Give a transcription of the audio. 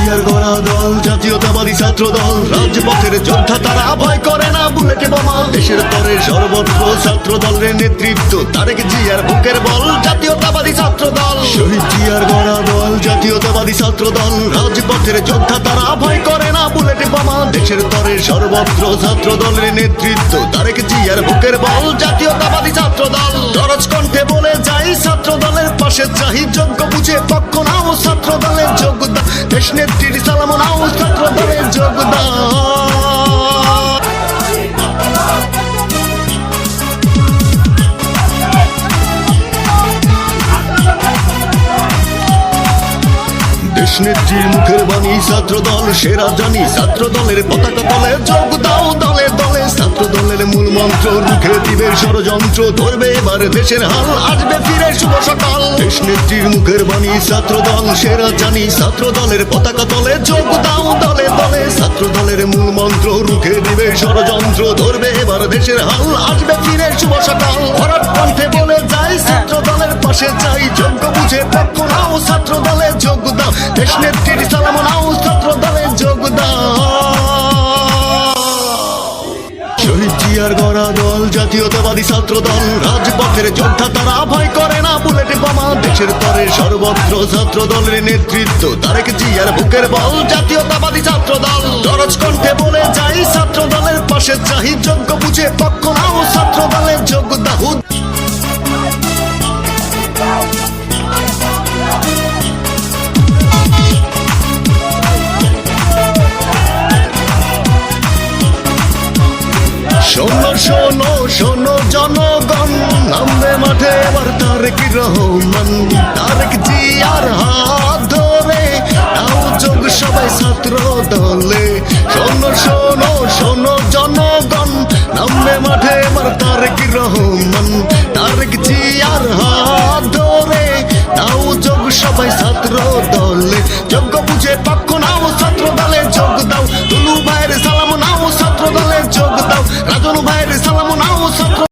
জিয়ার গড়া দল জাতীয়তাবাদী ছাত্র দল রাজপথের যোদ্ধা তারা ভয় করে না, বুলেটে বোমা দেশের তরে সর্বত্র ছাত্র দলের নেতৃত্ব, তারেক জিয়ার বুকের বল, জাতীয়তাবাদী ছাত্র দল শহীদ জিয়ার গড়া দল জাতীয়তাবাদী ছাত্র দল রাজপথের যোদ্ধা তারা ভয় করে না, বুলেটে বোমা দেশের তরে সর্বত্র ছাত্র দলের নেতৃত্ব, তারেক জিয়ার বুকের বল, জাতীয়তাবাদী ছাত্র দল দরজ কণ্ঠে বলে যাই ছাত্র দলের পাশে চাহি যোগ্য বুঝে পক্ষ নাও ছাত্র যোগদান। দেশ সালাম নাও ছাত্র দলের যোগদান। দেশ নেত্রীর মুখের বাণী ছাত্র দল সেরা জানি ছাত্র দলের পতাকা দলে যোগ দাও মন্ত্র রুখে দিবে ষড়যন্ত্র ধরবে এবার দেশের হাল। আসবে ফিরে শুভ সকাল। দেশ নেত্রীর মুখের বাণী ছাত্র দল সেরা জানি। ছাত্র দলের পতাকা দলে যোগ দাও দলে দলে। ছাত্র দলের মূল মন্ত্র, রুখে দিবে ষড়যন্ত্র, ধরবে এবার দেশের হাল। আসবে ফিরে শুভ সকাল। ভরাট কণ্ঠে বলে যাই ছাত্র দলের পাশে চাই যোগ্য বুঝে পক্ষ নাও ছাত্র দলে যোগ দাও। দেশ নেত্রীর সালাম নাও জিয়ার গড়া দল জাতীয়তাবাদী ছাত্র দল রাজপথের যোদ্ধা তারা ভয় করে না, বুলেটে বোমা দেশের তরে সর্বত্র ছাত্র দলের নেতৃত্ব, তারেক জিয়ার বুকের বল, জাতীয়তাবাদী ছাত্র দল দরজ কণ্ঠে বলে যাই ছাত্র দলের পাশে চাহি যোগ্য বুঝে পক্ষ নাও ছাত্র দলের শোনো শোনো শোনো জনগণ, নামবে মাঠে এবার তারেক রহমান। তারেক জিয়ার হাত ধরে তাও যোগ সবাই ছাত্র দলে। শোনো শোনো শোনো জনগণ, নামবে মাঠে এবার তারেক রহমান। তারেক জিয়ার হাত ধরে তাও যোগ সবাই ছাত্র দলে। I don't know why this